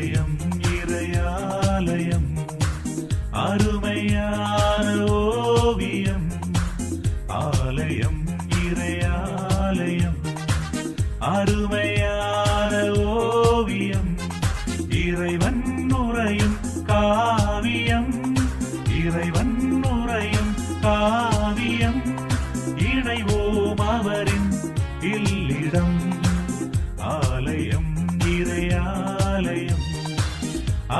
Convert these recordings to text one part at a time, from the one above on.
ஆலயம் இறையாலயம் அருமையான ஓவியம். ஆலயம் இறையாலயம் அருமையான ஓவியம். இறைவன் நுரையும் காவியம் இறைவன் நுரையும் காவியம். இணைவோம் அவரின் இல்லிடம். ஆலயம்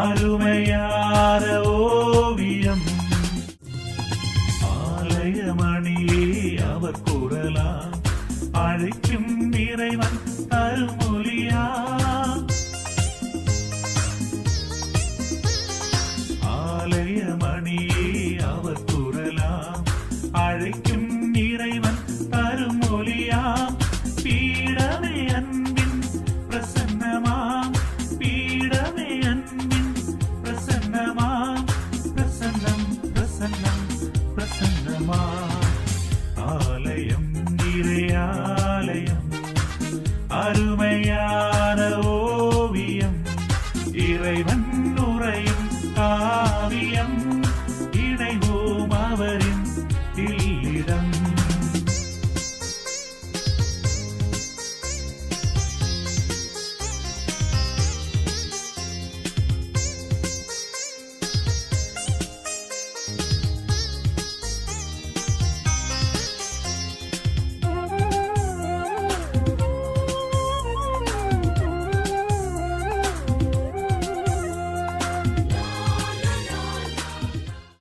அருமையான ஓவியம். ஆலயமணியே அவர் குரலா அழைக்கும் இறைவன் அருமொழியா பிரசன்னம் பிரசன்னமா? ஆலயம் இறையாலயம் அருமையான ஓவியம் இறைவன் உரையும் காவியம்.